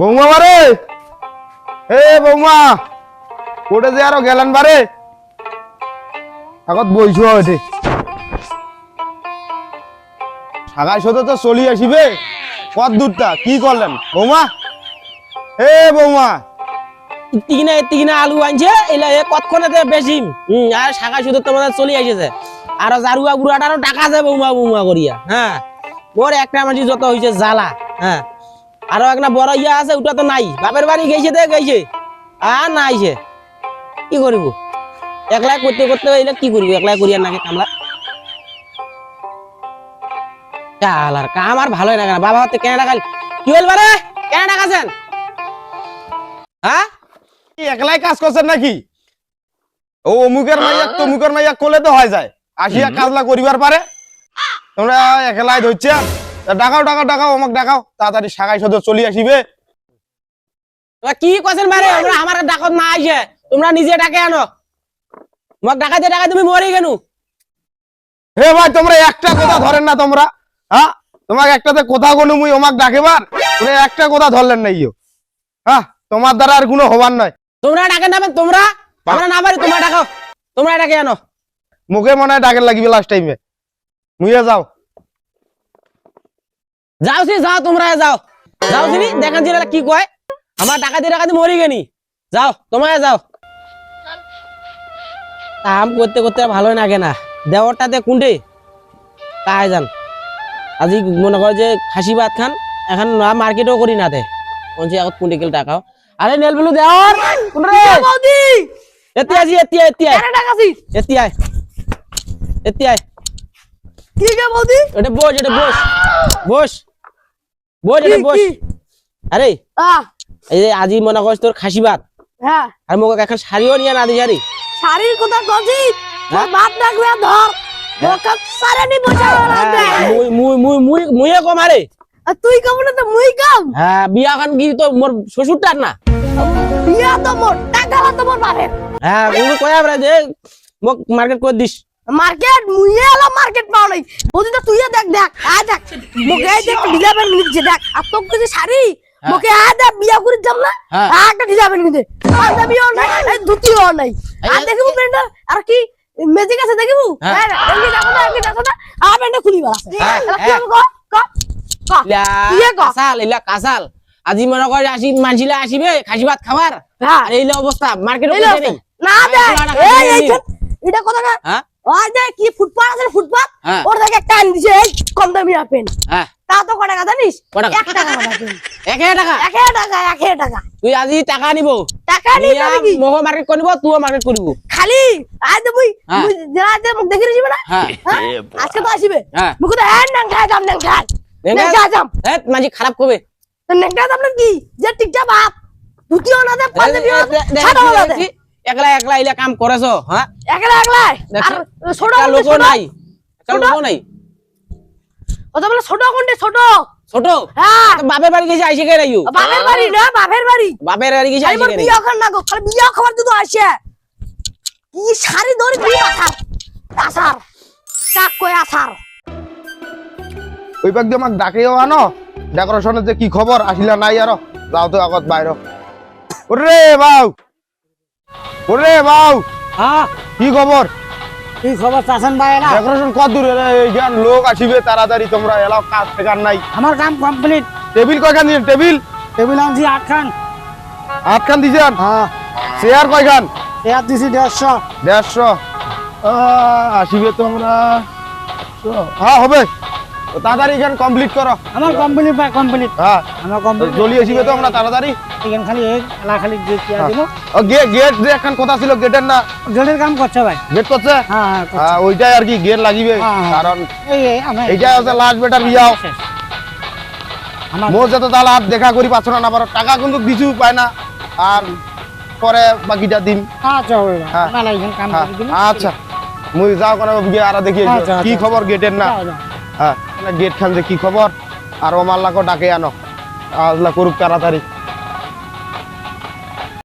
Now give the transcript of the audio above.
বৌমা বারে? এ বৌমা, কোটে যে আরও গেলেন বারে? আগত বইছো এটি। সাগাই সাথে তো চলি আসিবে। কত দূরটা? কি করলেন? বৌমা? এ বৌমা। আলু আনছে, এলা এ কতক্ষণে বেশি? হুম আর শাখা শুধু তোমাদের চলে আসেছে। আর জারুয়া বুড়াটারও টাকা আছে বৌমা বৌমা করিয়া হ্যাঁ? ওর একটা মাঝি যত হয়েছে জ্বালা হ্যাঁ? আরও একটা বড় ইয়া আছে ওটা তো নাই। বাপের বাড়ি গেছে দে গেছে। আর না আইছে কি করিব? একলাই করতে করতে এলে কি করিব? একলাই করিয়া নাকি কামলা কাল আর কাম আর ভালোই না। বাবা হতে কেন টাকা কি হল বারে? কেন টাকাছেন হ্যাঁ? কি একলাই কাজ করছেন নাকি? ও অমুকের মাইয়া তমুকের মাইয়া কোলে তো হয় যায়। আসিয়া কাজলা করিবার পারে। তোমরা একলাই ধরছে। তা ডাকাও ডাকাও ডাকাও আমাকে ডাকাও তাড়াতাড়ি সাগাই সদ চলি আসিবে। কি কছেন বারে আমরা আমার ডাকত না আইছে। তোমরা নিজে ডাকে আনো। মোক ডাকাতে ডাকা তুমি মরে গেল হে ভাই তোমরা একটা কথা ধরেন না তোমরা। হ্যাঁ? তোমাকে একটাতে কথা কোনো মুই ওমাক ডাকেবার? তোমরা একটা কথা ধরলেন না ইয়ো। হ্যাঁ? তোমার দ্বারা আর কোনো হবার নয় তোমরা ডাকে নাবে তোমরা? আমরা না পারি তোমরা ডাকো। তোমরা ডাকে আনো। মুখে মনে হয় ডাকের লাগিবে লাস্ট টাইমে মুইয়ে যাও। যাও সি যাও তোমরা যাও। যাও চিনি দেখান চিনি কি কয়। আমার ডাকাতি ডাকাতি মরি গেনি। যাও তোমরা যাও। কাম করতে করতে ভালোই লাগে না। দেওয়ারটাতে কুন্ডে কায় যান। আজি মনে কর যে খাসি ভাত খান এখন না মার্কেটও করি না দে কোনছি আগত কুন্ডে গেল টাকাও আরে নেল বেলু দেওয়ার কুন্ডে বৌদি! এতি আজি এতি এতি কেন ডাকাছিস? এতি আয়। এতি আয়। কি গে বৌদি? এটা বস এটা বস। বস। বস এটা বস আরে এই যে আজি মনে করছ তোর খাসি ভাত। হ্যাঁ। আর মোক এখন শাড়িও নিয়ে না দি শাড়ির কথা কছিস হ্যাঁ? ধর। সারে নি বোঝা মুই মুই মুই মুই মুইয়ে কম আরে। তুই কেমন তো মুই কাম। হ্যাঁ বিয়া খান কি তো মোর শ্বশুরটার না? বিয়া তো মোর টাকা তো মোর বাপের। হ্যাঁ মুই কয়া আমরা যে মোক মার্কেট করে দিস। মার্কেট মুইয়ে এলো মার্কেট পাও নাই বৌদি তো তুইও দেখ দেখ আ মোকে এই দেখ আর কিছু শাড়ি মোকে আ দেখ বিয়া করে না? হ্যাঁ। পাঞ্জাবিও নাই ধুতিও নাই। আর দেখিব প্যান্টটা আর কি ম্যাজিক আছে দেখিব? হ্যাঁ। হ্যাঁ এমনি দেখো না এমনি দেখো না। আর প্যান্টটা হ্যাঁ, হ্যাঁ। ইয়ে ক কাসাল কাসাল আজি মনে কর আসি মানছিলা আসিবে খাসি ভাত খাবার। হ্যাঁ। আর এইলা অবস্থা মার্কেটে না এটা কথা না যে কি আছে হ্যাঁ। ওর দেখে একটা আনি দিছে কম দামি আপেন হ্যাঁ। তা তো কয় টাকা জানিস? টাকা? এক টাকা এক হাজার টাকা? এক হাজার টাকা এক হাজার টাকা। তুই আজি টাকা নিব। টাকা কি? মোহ মার্কেট করব তুইও মার্কেট করব খালি? আজ হ্যাঁ। মুই যারা যে মুখ দেখে নিছিবে না? আজকে তো আসিবে। হ্যাঁ। মুখ তো হ্যাঁ নাং খাই দাম নাং খাই নাং খাই দাম এ মাঝি খারাপ করবে। নাং খাই দাম কি যে টিকটা বাপ। দুটিও দে না দে একলা একলা ইলা কাম করেছ হ্যাঁ? একলা একলা। আর ছোট লোকও নাই একটা ছোট? লোকও নাই। কথা বলে ছোট কোনটি ছোট? ছোট? হ্যাঁ। তো বাপের বাড়ি গেছে আইসে কে রাইও বাপের বাড়ি না বাপের বাড়ি। বাপের বাড়ি গেছে আইসে মোর কে বিয়া খান না গো খালি বিয়া খাবার দুটো আসে কি শাড়ি ধরে কি আসার আসার। কাক কই আসার? ওই পাক দিয়ে আমাকে ডাকেও আনো ডেকোরেশনের যে কি খবর আসিলা নাই আর। যাও তো আগত বাইর। ওরে বাউ! ওরে বাউ! হ্যাঁ? কি খবর? কি খবর চাষন ভাই এলা? ডেকোরেশন কত দূরে এইখান লোক আসিবে তাড়াতাড়ি তোমরা এলাও কাজ ঠেকার নাই। আমার কাম কমপ্লিট টেবিল কয়খান দিয়েন টেবিল? টেবিল আনছি আটখান। আটখান দিয়েছেন? হ্যাঁ। চেয়ার কয়খান? এয়ার দিছি দেড়শো। দেড়শো। আসিবে তোমরা। হ্যাঁ হবে। তাড়াতাড়ি এখান কমপ্লিট করো। আমার কমপ্লিট ভাই কমপ্লিট হ্যাঁ। আমার কমপ্লিট জলি আসিবে তো আমরা তাড়াতাড়ি। এখান খালি এলা খালি দিয়ে চেয়ার দিব। ও গেট গেট যে কথা ছিল? গেটের না? গেটের কাম করছে ভাই। গেট করছে? হ্যাঁ হ্যাঁ হ্যাঁ, ওইটাই আর কি গেট লাগিবে। হ্যাঁ, হ্যাঁ। কারণ এই আমার হচ্ছে লাস্ট বেটার মোর যাতে তাহলে আর দেখা করি পাচ্ছ না পারো। টাকা কিন্তু কিছু পায় না। আর পরে বাকিটা দিন আচ্ছা হ্যাঁ। হ্যাঁ, আচ্ছা। মুই যাও কোনো আর দেখি। আচ্ছা, কি আচ্ছা। খবর গেটের না। হ্যাঁ। গেট খান যে কি খবর? আর ও মাল্লাকে ডাকে আনো। আল্লাহ করুক তাড়াতাড়ি।